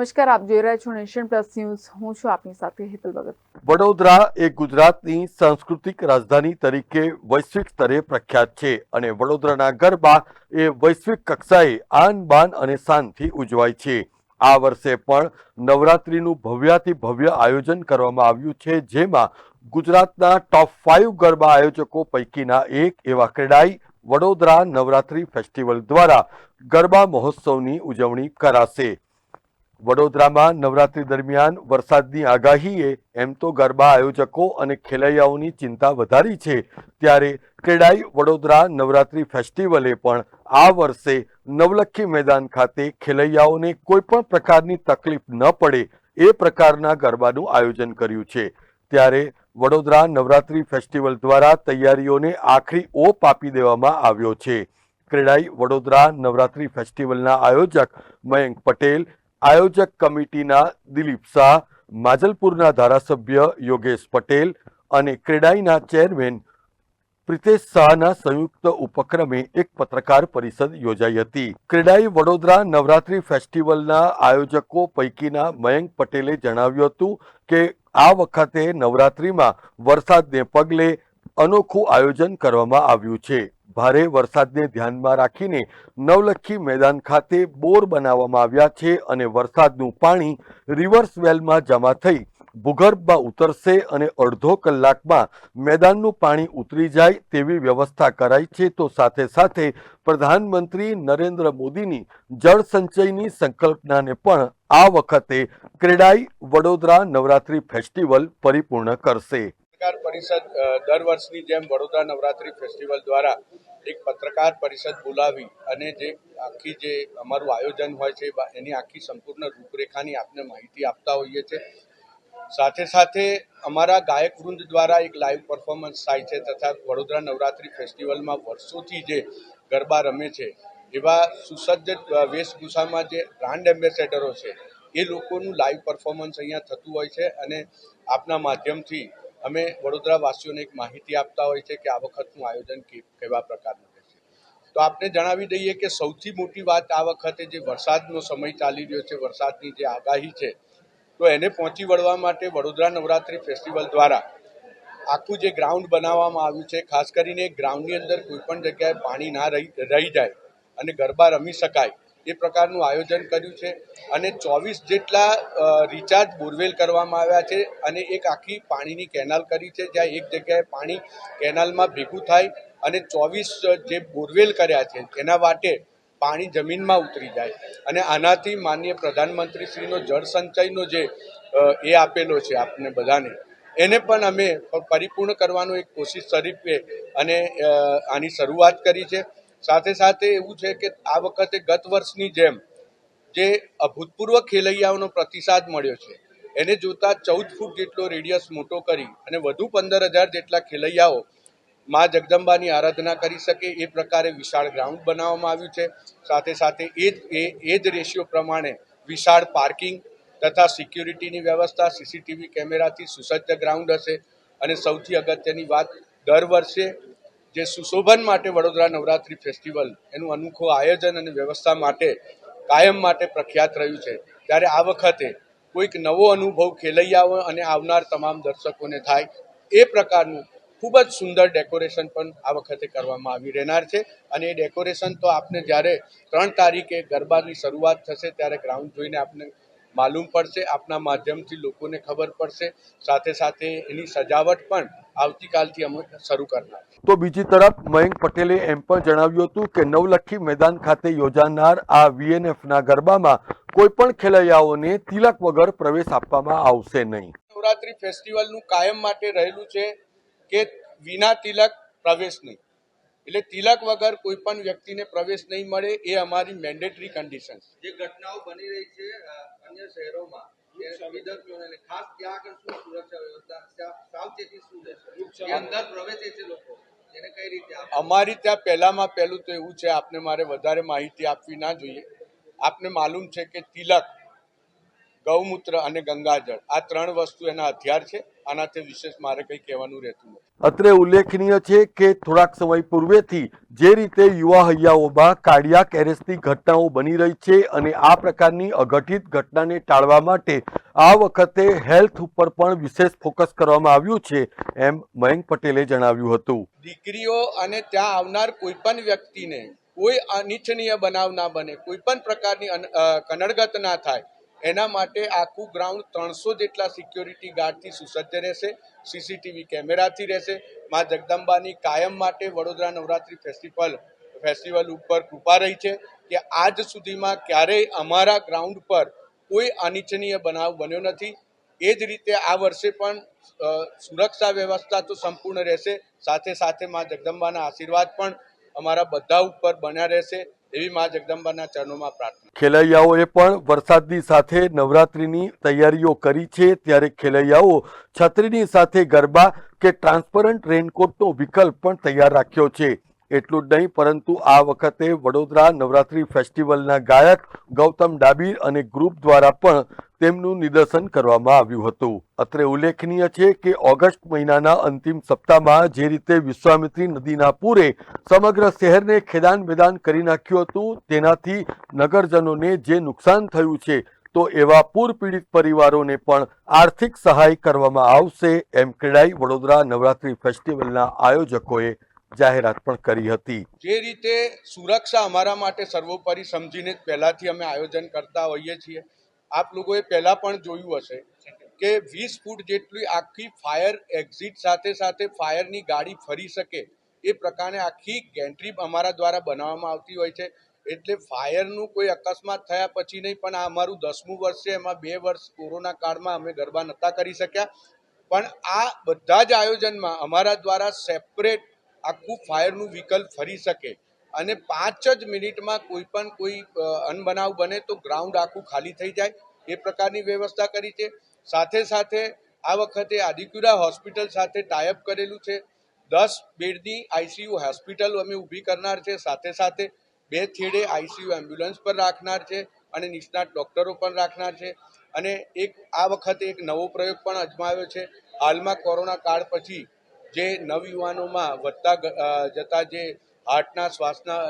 નમસ્કાર, આપ જોઈ રહ્યા છો નેશન પ્લસ ન્યૂઝ. હું છું આપની સાથે હેતલ ભગત. વડોદરા એ ગુજરાતની સાંસ્કૃતિક રાજધાની તરીકે વૈશ્વિક સ્તરે પ્રખ્યાત છે અને વડોદરાના ગરબા એ વૈશ્વિક કક્ષાએ આન બાન અને શાનથી ઉજવાય છે. આ વર્ષે પણ નવરાત્રીનું ભવ્યાથી ભવ્ય આયોજન કરવામાં આવ્યું છે, જેમાં ગુજરાતના ટોપ ફાઇવ ગરબા આયોજકો પૈકીના એક એવા ક્રેડાઈ વડોદરા નવરાત્રી ફેસ્ટિવલ દ્વારા ગરબા મહોત્સવની ઉજવણી કરાશે. વડોદરામાં નવરાત્રી દરમિયાન વરસાદની આગાહીએ એમ તો ગરબા આયોજકો અને ખેલૈયાઓની ચિંતા વધારી છે. ત્યારે ક્રેડાઈ વડોદરા નવરાત્રી ફેસ્ટિવલે પણ આ વર્ષે નવલખી મેદાન ખાતે ખેલૈયાઓને કોઈ પણ પ્રકારની તકલીફ ન પડે એ પ્રકારના ગરબાનું આયોજન કર્યું છે. ત્યારે વડોદરા નવરાત્રી ફેસ્ટિવલ દ્વારા તૈયારીઓને આખરી ઓપ આપી દેવામાં આવ્યો છે. ક્રેડાઈ વડોદરા નવરાત્રી ફેસ્ટિવલના આયોજક મયંક પટેલ આયોજક કમિટીના દિલીપ શાહ, માજલપુરના ધારાસભ્ય યોગેશ પટેલ અને ક્રેડાઈના ચેરમેન પ્રિતેશ શાહના સંયુક્ત ઉપક્રમે એક પત્રકાર પરિષદ યોજાઈ હતી. ક્રેડાઈ વડોદરા નવરાત્રી ફેસ્ટિવલના આયોજકો પૈકીના મયંક પટેલે જણાવ્યું હતું કે, આ વખતે નવરાત્રીમાં વરસાદને પગલે અનોખું આયોજન કરવામાં આવ્યું છે. ભારે વરસાદને ધ્યાનમાં રાખીને નવલખી મેદાન ખાતે બોર બનાવવામાં આવ્યા છે અને વરસાદનું પાણી રિવર્સ વેલમાં જમા થઈ ભૂગર્ભમાં ઉતરશે અને અડધો કલાકમાં મેદાનનું પાણી ઉતરી જાય તેવી વ્યવસ્થા કરાઈ છે. તો સાથે સાથે પ્રધાનમંત્રી નરેન્દ્ર મોદીની જળ સંચયની સંકલ્પનાને પણ આ વખતે ક્રેડાઈ વડોદરા નવરાત્રી ફેસ્ટિવલ પરિપૂર્ણ કરશે. પરિષદ દર વર્ષની જેમ વડોદરા નવરાત્રી ફેસ્ટિવલ દ્વારા એક પત્રકાર પરિષદ બોલાવી અને જે આખી જે અમારું આયોજન હોય છે એની આખી સંપૂર્ણ રૂપરેખાની આપને માહિતી આપતા હોઈએ છીએ સાથે સાથે અમારા ગાયક વૃંદ દ્વારા એક લાઈવ પરફોર્મન્સ થાય છે તથા વડોદરા નવરાત્રી ફેસ્ટિવલમાં વર્ષોથી જે ગરબા રમે છે, એવા સુસજ્જ વેશભૂષામાં જે બ્રાન્ડ એમ્બેસેડરો છે, એ લોકોનું લાઈવ પરફોર્મન્સ અહીંયા થતું હોય છે અને આપના માધ્યમથી અમે વડોદરા વાસીઓને એક માહિતી આપતા હોય છે કે આ વખતનું આયોજન કેવા પ્રકારનું રહેશે. તો આપને જણાવી દઈએ કે સૌથી મોટી વાત આ વખતે જે વરસાદનો સમય ચાલી રહ્યો છે, વરસાદની જે આગાહી છે, તો એને પહોંચી વળવા માટે વડોદરા નવરાત્રી ફેસ્ટિવલ દ્વારા આખું જે ગ્રાઉન્ડ બનાવવામાં આવ્યું છે, ખાસ કરીને ગ્રાઉન્ડની અંદર કોઈ પણ જગ્યાએ પાણી ના રહી રહી જાય અને ગરબા રમી શકાય. એ પ્રકારનું આયોજન કર્યું છે અને ચોવીસ જેટલા રિચાર્જ બોરવેલ કરવામાં આવ્યા છે અને એક આખી પાણીની કેનાલ કરી છે જ્યાં એક જગ્યાએ પાણી કેનાલમાં ભેગું થાય અને ચોવીસ જે બોરવેલ કર્યા છે એના માટે પાણી જમીનમાં ઉતરી જાય. અને આનાથી માનનીય પ્રધાનમંત્રીશ્રીનો જળ સંચયનો જે એ આપેલો છે આપને બધાને. એને પણ અમે પરિપૂર્ણ કરવાનો એક કોશિશ તરીકે અને આની શરૂઆત કરી છે. સાથે સાથે એવું છે કે આ વખતે ગત વર્ષની જેમ જે અભૂતપૂર્વ ખેલૈયાઓનો પ્રતિસાદ મળ્યો છે, એને જોતા ચૌદ ફૂટ જેટલો રેડિયસ મોટો કરી અને વધુ પંદર હજાર જેટલા ખેલૈયાઓ મા જગદંબાની આરાધના કરી શકે એ પ્રકારે વિશાળ ગ્રાઉન્ડ બનાવવામાં આવ્યું છે. સાથે સાથે એ જ એ જ રેશિયો પ્રમાણે વિશાળ પાર્કિંગ તથા સિક્યુરિટીની વ્યવસ્થા, સીસીટીવી કેમેરાથી સુસજ્જ ગ્રાઉન્ડ હશે. અને સૌથી અગત્યની વાત, દર વર્ષે જે સુશોભન માટે વડોદરા નવરાત્રી ફેસ્ટિવલ, એનું અનોખું આયોજન અને વ્યવસ્થા માટે કાયમ માટે પ્રખ્યાત રહ્યું છે ત્યારે આ વખતે કોઈક નવો અનુભવ ખેલૈયાઓ અને આવનાર તમામ દર્શકોને થાય એ પ્રકારનું ખૂબ જ સુંદર ડેકોરેશન પણ આ વખતે કરવામાં આવી રહેનાર છે અને એ ડેકોરેશન તો આપને જ્યારે ત્રણ તારીખે ગરબાની શરૂઆત થશે ત્યારે ગ્રાઉન્ડ જોઈને આપને માલુમ પડશે, આપના માધ્યમથી લોકોને ખબર પડશે સાથે સાથે એની સજાવટ પણ આવતીકાલથી અમે શરૂ કરનાર. તો બીજી તરફ મયંક પટેલે એમ પણ જણાવ્યું હતું કે નવલખી મેદાન ખાતે યોજાનાર આ વીએનએફના ગરબામાં કોઈ પણ ખેલૈયાઓને તિલક વગર પ્રવેશ આપવામાં આવશે નહીં. નવરાત્રી ફેસ્ટિવલનું કાયમ માટે રહેલું છે કે વિના તિલક પ્રવેશ નહીં. એટલે તિલક વગર કોઈ પણ વ્યક્તિને પ્રવેશ નહીં મળે એ અમારી મેન્ડેટરી કન્ડિશન જે ઘટનાઓ બની રહી છે અન્ય શહેરોમાં ખાસ ત્યાં આગળ શું સુરક્ષા વ્યવસ્થા સાવચેતી શું છે અંદર પ્રવેશે છે લોકો. અમારી ત્યાં પહેલામાં પહેલું તો એવું છે, આપને મારે વધારે માહિતી આપવી ના જોઈએ. આપને માલુમ છે કે તિલક, ગૌમૂત્ર અને ગંગાજળ આ ત્રણ વસ્તુ એના હથિયાર છે. આનાથી વિશેષ મારે કંઈ કહેવાનું રહેતું નથી. અત્રે ઉલ્લેખનીય છે કે થોડાક સમય પૂર્વેથી જે રીતે યુવા હૈયાઓમાં કાર્ડિયાક એરેસ્ટની ઘટનાઓ બની રહી છે અને આ પ્રકારની અઘટિત ઘટનાને ટાળવા માટે આ વખતે હેલ્થ ઉપર પણ વિશેષ ફોકસ કરવામાં આવ્યું છે એમ મયંક પટેલે જણાવ્યું હતું. દીકરીઓ અને ત્યાં આવનાર કોઈ પણ વ્યક્તિને કોઈ અનિચ્છનીય બનાવ ના બને કોઈ પણ પ્રકારની કનડગત ના થાય એના માટે આખું ગ્રાઉન્ડ ત્રણસો જેટલા સિક્યોરિટી ગાર્ડથી સુસજ્જ રહેશે, સીસીટીવી કેમેરાથી રહેશે. મા જગદંબાની કાયમ માટે વડોદરા નવરાત્રિ ફેસ્ટિવલ ફેસ્ટિવલ ઉપર કૃપા રહી છે કે આજ સુધીમાં ક્યારેય અમારા ગ્રાઉન્ડ પર કોઈ અનિચ્છનીય બનાવ બન્યો નથી. એ જ રીતે આ વર્ષે પણ સુરક્ષા વ્યવસ્થા તો સંપૂર્ણ રહેશે. સાથે સાથે મા જગદંબાના આશીર્વાદ પણ અમારા બધા ઉપર બન્યા રહેશે. એવી મા જગદંબાના ચરણોમાં પ્રાર્થના. ખેલૈયાઓએ પણ વરસાદની સાથે નવરાત્રિની તૈયારીઓ કરી છે. ત્યારે ખેલૈયાઓ છત્રીની સાથે ગરબા કે ટ્રાન્સપરન્ટ રેનકોટનો વિકલ્પ પણ તૈયાર રાખ્યો છે. એટલું જ નહીં, પરંતુ આ વખતે વડોદરા નવરાત્રિ ફેસ્ટિવલના ગાયક ગૌતમ ડાબીર અને ગ્રુપ દ્વારા પણ તેમનું નિદર્શન કરવામાં આવ્યું હતું. અત્રે ઉલ્લેખનીય છે કે ઓગસ્ટ મહિનાના અંતિમ સપ્તાહમાં જે રીતે વિશ્વામિત્રી નદીના પૂરે સમગ્ર શહેરને ખેદાન મેદાન કરી નાખ્યું હતું, તેનાથી નગરજનોને જે નુકસાન થયું છે, તો એવા પૂર પીડિત પરિવારોને પણ આર્થિક સહાય કરવામાં આવશે, એમ ક્રેડાઈ વડોદરા નવરાત્રિ ફેસ્ટિવલના આયોજકોએ જાહેરાત પણ કરી હતી. જે રીતે સુરક્ષા અમારા માટે સર્વોપરી સમજીને પહેલાથી અમે આયોજન કરતા હોઈએ છીએ. આપ લોકોએ પહેલા પણ જોયું હશે કે વીસ ફૂટ જેટલી આખી ફાયર એક્ઝિટ સાથે સાથે ફાયરની ગાડી ફરી શકે એ પ્રકારે આખી ગેન્ટ્રી અમારા દ્વારા બનાવવામાં આવતી હોય છે. એટલે ફાયરનું કોઈ અકસ્માત થયા પછી નહીં, પણ આ અમારું દસમું વર્ષ છે. એમાં બે વર્ષ કોરોના કાળમાં અમે ગરબા નહોતા કરી શક્યા. પણ આ બધા જ આયોજનમાં અમારા દ્વારા સેપરેટ આખું ફાયરનું વિકલ્પ ફરી શકે. અને પાંચ જ મિનિટમાં કોઈ પણ કોઈ અનબનાવ બને તો ગ્રાઉન્ડ આખું ખાલી થઈ જાય. એ પ્રકારની વ્યવસ્થા કરી છે. સાથે સાથે આ વખતે આદિક્યુરા હોસ્પિટલ સાથે ટાઈઅપ કરેલું છે. દસ બેડની આઈસીયુ હોસ્પિટલ અમે ઊભી કરનાર છે. સાથે સાથે બે છેડે આઈસીયુ એમ્બ્યુલન્સ પર રાખનાર છે અને નિષ્ણાત ડૉક્ટરો પણ રાખનાર છે. અને એક, આ વખતે એક નવો પ્રયોગ પણ અજમાવ્યો છે. હાલમાં કોરોના કાળ પછી જે નવયુવાનોમાં વધતા જતા જે હાર્ટના શ્વાસના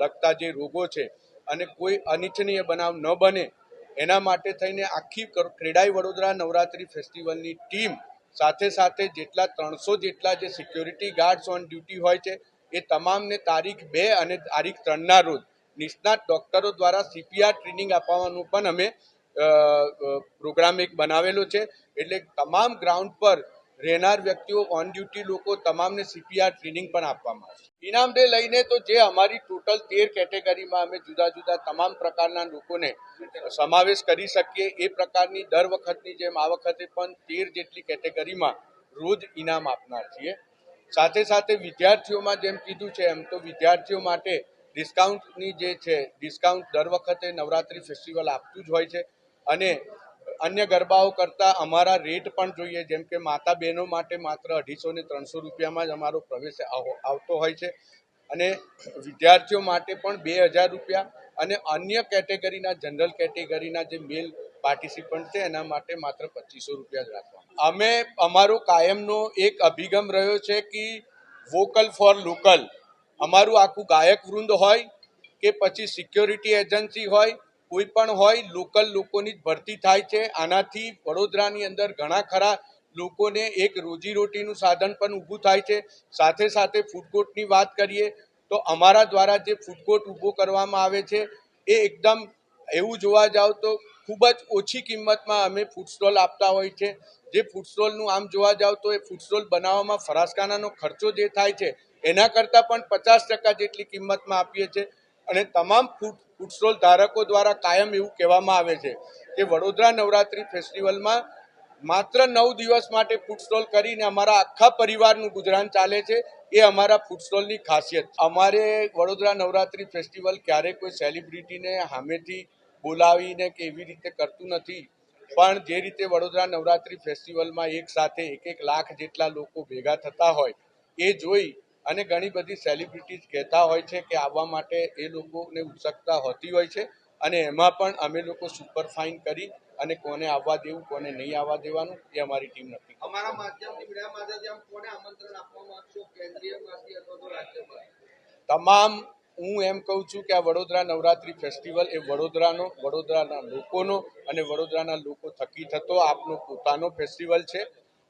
લગતા જે રોગો છે અને કોઈ અનિચ્છનીય બનાવ ન બને, એના માટે થઈને આખી કર- ક્રેડાઈ વડોદરા નવરાત્રિ ફેસ્ટિવલની ટીમ સાથે સાથે જેટલા ત્રણસો જેટલા જે સિક્યોરિટી ગાર્ડ્સ ઓન ડ્યુટી હોય છે, એ તમામને તારીખ બે અને તારીખ ત્રણના રોજ નિષ્ણાત ડૉક્ટરો દ્વારા સીપીઆર ટ્રેનિંગ આપવાનું પણ અમે પ્રોગ્રામ એક બનાવેલો છે. એટલે તમામ ગ્રાઉન્ડ પર રહેનાર વ્યક્તિઓ ઓન ડ્યુટી લોકો તમામને સીપીઆર ટ્રેનિંગ પણ આપવામાં આવશે ઇનામ ડે લઈને તો જે અમારી ટોટલ તેર કેટેગરીમાં અમે જુદા જુદા તમામ પ્રકારના લોકોને સમાવેશ કરી શકીએ, એ પ્રકારની દર વખતની જેમ આ વખતે પણ તેર જેટલી કેટેગરીમાં રોજ ઇનામ આપનાર છીએ. સાથે સાથે વિદ્યાર્થીઓમાં જેમ કીધું છે એમ તો વિદ્યાર્થીઓ માટે ડિસ્કાઉન્ટની જે છે ડિસ્કાઉન્ટ દર વખતે નવરાત્રિ ફેસ્ટિવલ આપતું જ હોય છે. અને અન્ય ગરબાઓ કરતાં અમારા રેટ પણ જોઈએ. જેમ કે માતા બહેનો માટે માત્ર અઢીસો ને ત્રણસો રૂપિયામાં જ અમારો પ્રવેશ આવો- આવતો હોય છે. અને વિદ્યાર્થીઓ માટે પણ બે હજાર રૂપિયા અને અન્ય કેટેગરીના, જનરલ કેટેગરીના જે મેલ પાર્ટિસિપન્ટ છે, એના માટે માત્ર પચીસો રૂપિયા જ રાખવાનું. અમે, અમારો કાયમનો એક અભિગમ રહ્યો છે કે વોકલ ફોર લોકલ અમારું આખું ગાયક વૃંદ હોય કે પછી સિક્યોરિટી એજન્સી હોય કોઈ પણ હોય, લોકલ લોકોની જ ભરતી થાય છે. આનાથી વડોદરાની અંદર ઘણા ખરા લોકોને એક રોજીરોટીનું સાધન પણ ઊભું થાય છે. સાથે સાથે ફૂડકોર્ટની વાત કરીએ, તો અમારા દ્વારા જે ફૂડકોર્ટ ઊભો કરવામાં આવે છે, એ એકદમ એવું જોવા જાવ તો ખૂબ જ ઓછી કિંમતમાં અમે ફૂડ સ્ટોલ આપતા હોય છે. જે ફૂડ સ્ટોલનું આમ જોવા જાવ તો એ ફૂડ સ્ટોલ બનાવવામાં ફરાસખાનાનો ખર્ચો જે થાય છે, એના કરતાં પણ પચાસ ટકા જેટલી કિંમતમાં આપીએ છીએ અને તમામ ફૂડ ફૂડ સ્ટોલ ધારકો દ્વારા કાયમ એવું કહેવામાં આવે છે કે વડોદરા નવરાત્રિ ફેસ્ટિવલમાં માત્ર નવ દિવસ માટે ફૂડસ્ટોલ કરીને અમારા આખા પરિવારનું ગુજરાન ચાલે છે એ અમારા ફૂડસ્ટોલની ખાસિયત. અમારે વડોદરા નવરાત્રિ ફેસ્ટિવલ ક્યારેય કોઈ સેલિબ્રિટીને સામેથી બોલાવીને કે એવી રીતે કરતું નથી. પણ જે રીતે વડોદરા નવરાત્રિ ફેસ્ટિવલમાં એક સાથે એક એક લાખ જેટલા લોકો ભેગા થતા હોય, એ જોઈ અને ઘણી બધી સેલિબ્રિટીઝ કહેતા હોય છે કે આવવા માટે એ લોકોને ઉત્સુકતા હોતી હોય છે અને એમાં પણ અમે લોકો સુપર ફાઇન કરી અને કોને આવવા દેવું કોને નહીં આવવા દેવાનું એ અમારી ટીમ નક્કી અમારા માધ્યમથી મીડિયા માધ્યમથી કોને આમંત્રણ આપવા માંગશો? કેન્દ્રીયમાંથી અથવા તો રાજ્યમાં તમામ હું એમ કહું છું કે આ વડોદરા નવરાત્રી ફેસ્ટિવલ એ વડોદરાનો વડોદરાના લોકોનો અને વડોદરાના લોકો થકી થતો આપનો પોતાનો ફેસ્ટિવલ છે.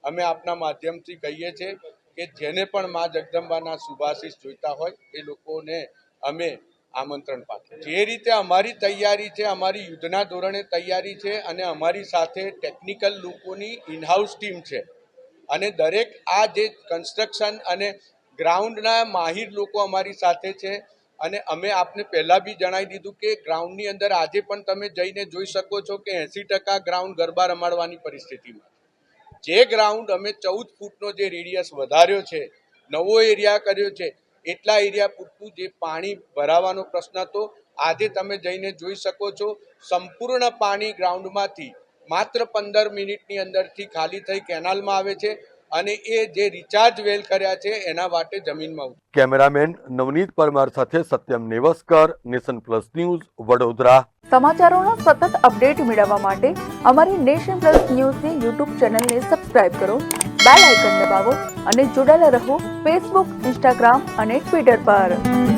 અમે આપના માધ્યમથી કહીએ છીએ કે જેને પણ મા જગદંબાના શુભાશીષ જોઈતા હોય, એ લોકોને અમે આમંત્રણ પાઠવીએ જે રીતે અમારી તૈયારી છે, અમારી યુદ્ધના ધોરણે તૈયારી છે અને અમારી સાથે ટેકનિકલ લોકોની ઇનહાઉસ ટીમ છે. અને દરેક આ જે કન્સ્ટ્રક્શન અને ગ્રાઉન્ડના માહિર લોકો અમારી સાથે છે અને અમે આપને પહેલાં બી જણાવી દીધું કે ગ્રાઉન્ડની અંદર આજે પણ તમે જઈને જોઈ શકો છો કે એંસી ટકા ગ્રાઉન્ડ ગરબા રમાડવાની પરિસ્થિતિમાં જે ગ્રાઉન્ડ અમે ચૌદ ફૂટનો જે રેડિયસ વધાર્યો છે, નવો એરિયા કર્યો છે, એટલા એરિયા પૂરતું જે પાણી ભરાવાનો પ્રશ્ન હતો. આજે તમે જઈને જોઈ શકો છો, સંપૂર્ણ પાણી ગ્રાઉન્ડમાંથી માત્ર પંદર મિનિટની અંદરથી ખાલી થઈ કેનાલમાં આવે છે. અને એ જે રિચાર્જ વેલ કર્યા છે એના માટે જમીનમાં ઉતરે. કેમેરામેન નવનીત પરમાર સાથે Satyam Nevaskar nation plus news Vadodara. સમાચારોના સતત અપડેટ મેળવવા માટે અમારી નેશન પ્લસ ન્યૂઝની યુટ્યુબ ચેનલને સબસ્ક્રાઇબ કરો બેલ આઇકન દબાવો અને જોડાયેલા રહો ફેસબુક ઇન્સ્ટાગ્રામ અને ટ્વિટર પર.